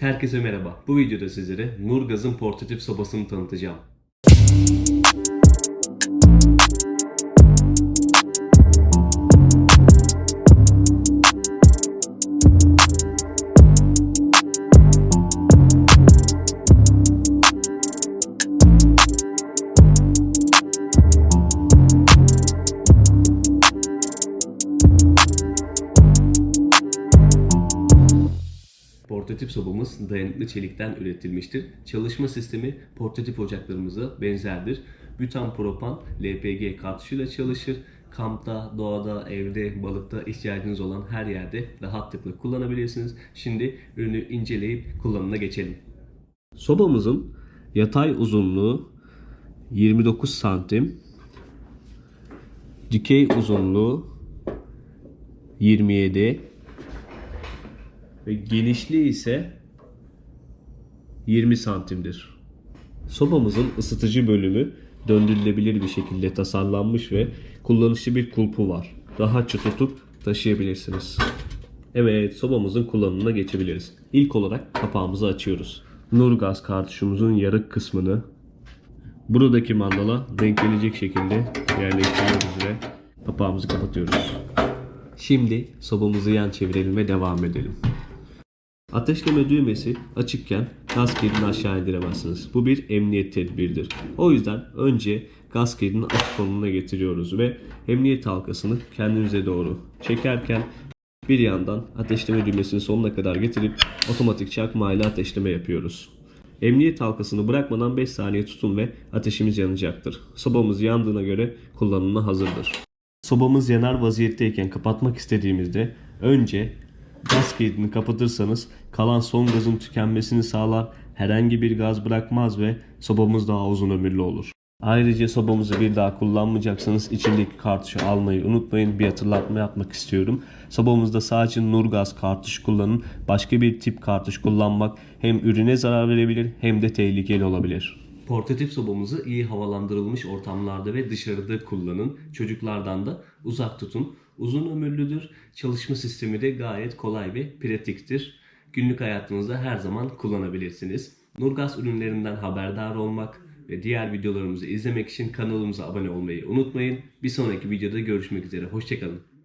Herkese merhaba. Bu videoda sizlere Nurgaz'ın portatif sobasını tanıtacağım. Portatif sobamız dayanıklı çelikten üretilmiştir. Çalışma sistemi portatif ocaklarımıza benzerdir. Bütan propan LPG kartuşuyla çalışır. Kampta, doğada, evde, balıkta ihtiyacınız olan her yerde rahatlıkla kullanabilirsiniz. Şimdi ürünü inceleyip kullanımına geçelim. Sobamızın yatay uzunluğu 29 santim. Dikey uzunluğu 27 ve genişliği ise 20 santimdir. Sobamızın ısıtıcı bölümü döndürülebilir bir şekilde tasarlanmış ve kullanışlı bir kulpu var. Rahatça tutup taşıyabilirsiniz. Evet, sobamızın kullanımına geçebiliriz. İlk olarak kapağımızı açıyoruz. Nurgaz kartuşumuzun yarık kısmını buradaki mandala denk gelecek şekilde yerleştiriyoruz ve kapağımızı kapatıyoruz. Şimdi sobamızı yan çevirelim ve devam edelim. Ateşleme düğmesi açıkken gaz kilidini aşağı indiremezsiniz. Bu bir emniyet tedbiridir. O yüzden önce gaz kilidini açık konumuna getiriyoruz ve emniyet halkasını kendimize doğru çekerken bir yandan ateşleme düğmesini sonuna kadar getirip otomatik çakma ile ateşleme yapıyoruz. Emniyet halkasını bırakmadan 5 saniye tutun ve ateşimiz yanacaktır. Sobamız yandığına göre kullanımına hazırdır. Sobamız yanar vaziyetteyken kapatmak istediğimizde önce gaz kilidini kapatırsanız kalan son gazın tükenmesini sağlar, herhangi bir gaz bırakmaz ve sobamız daha uzun ömürlü olur. Ayrıca sobamızı bir daha kullanmayacaksanız içindeki kartuşu almayı unutmayın. Bir hatırlatma yapmak istiyorum. Sobamızda sadece Nurgaz kartuş kullanın. Başka bir tip kartuş kullanmak hem ürüne zarar verebilir hem de tehlikeli olabilir. Portatif sobamızı iyi havalandırılmış ortamlarda ve dışarıda kullanın. Çocuklardan da uzak tutun. Uzun ömürlüdür. Çalışma sistemi de gayet kolay ve pratiktir. Günlük hayatınızda her zaman kullanabilirsiniz. Nurgaz ürünlerinden haberdar olmak ve diğer videolarımızı izlemek için kanalımıza abone olmayı unutmayın. Bir sonraki videoda görüşmek üzere. Hoşçakalın.